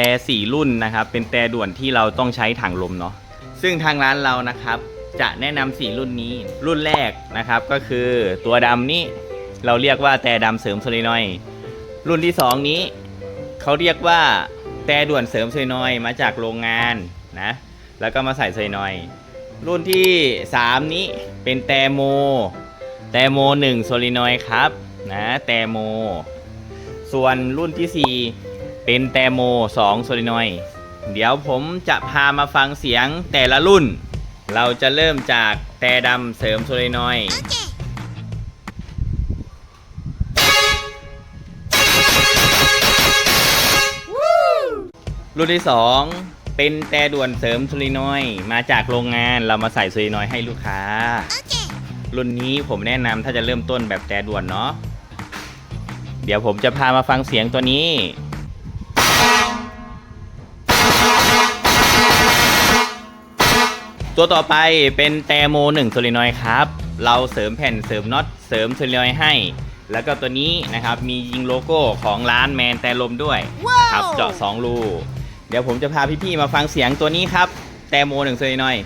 แต่สี่รุ่นนะครับ เป็นแต่ด่วนที่เราต้องใช้ถังลมเนาะซึ่งทางร้านเรานะครับจะแนะนำสี่รุ่นนี้ รุ่นแรกนะครับก็คือตัวดำนี้เราเรียกว่าแต่ดำเสริมโซลินอยด์รุ่นที่สองนี้เขาเรียกว่าแต่ด่วนเสริมโซลินอยด์มาจากโรงงานนะแล้วก็มาใส่โซลินอยด์รุ่นที่สามนี้เป็นแต่โมแตโม1โซลินอยด์ครับนะแตโม ส่วนรุ่นที่4 เป็นแตโม2โซลินอยด์เดี๋ยวผมจะพามาฟังเสียงแต่ละรุ่น เราจะเริ่มจากแต่ดำเสริมโซลินอยด์รุ่นที่ 2 เป็นแต่ด่วนเสริมโซลินอยด์มาจากโรงงานเรามาใส่โซลินอยด์ให้ลูกค้า รุ่นนี้ผมแนะนำถ้าจะเริ่มต้นแบบแต่ด่วนเนาะเดี๋ยวผมจะพามาฟังเสียงตัวนี้ ตัวต่อไปเป็นแตโม1โซลินอยด์ครับ เราเสริมแผ่นเสริมน็อตเสริมโซลินอยด์ให้ แล้วก็ตัวนี้นะครับมียิงโลโก้ของร้านแมนแต่ลมด้วยครับเจาะ2รูเดี๋ยวผมจะพาพี่ๆมาฟังเสียงตัวนี้ครับ แตโม1โซลินอยด์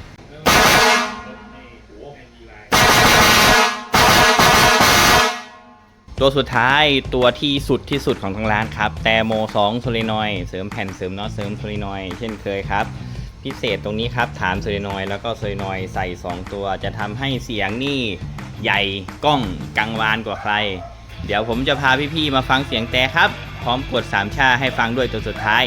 ตัวสุดท้ายตัวที่สุดที่สุดของทางร้านครับ แตโม2โซลินอยด์เสริมแผ่นเสริมน็อตเสริมโซลินอยด์เช่นเคยครับ พิเศษตรงนี้ครับ ฐานโซลินอยแล้วก็โซลินอยใส่ 2 ตัวจะทำให้เสียงนี่ใหญ่ก้องกังวานกว่าใคร เดี๋ยวผมจะพาพี่ๆมาฟังเสียงแต่ครับ พร้อมกดสามชาให้ฟังด้วยตัวสุดท้าย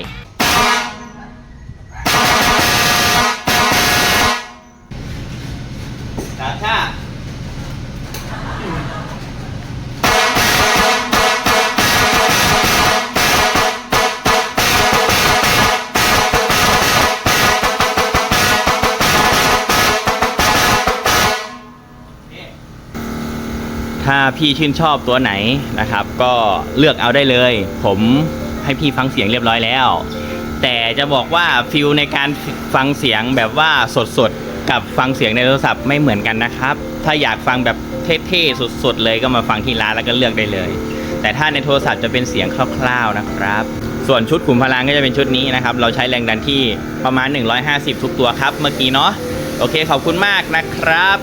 ถ้าพี่ชื่นชอบตัวไหนนะครับ ก็เลือกเอาได้เลย ผมให้พี่ฟังเสียงเรียบร้อยแล้ว แต่จะบอกว่าฟิลในการฟังเสียงแบบว่าสดๆกับฟังเสียงในโทรศัพท์ไม่เหมือนกันนะครับ ถ้าอยากฟังแบบเท่ๆสดๆเลยก็มาฟังที่ร้านแล้วก็เลือกได้เลย แต่ถ้าในโทรศัพท์จะเป็นเสียงคร่าวๆนะครับ ส่วนชุดขุมพลังก็จะเป็นชุดนี้นะครับ เราใช้แรงดันที่ประมาณ 150 ทุกตัวครับ เมื่อกี้เนาะโอเคขอบคุณมากนะครับ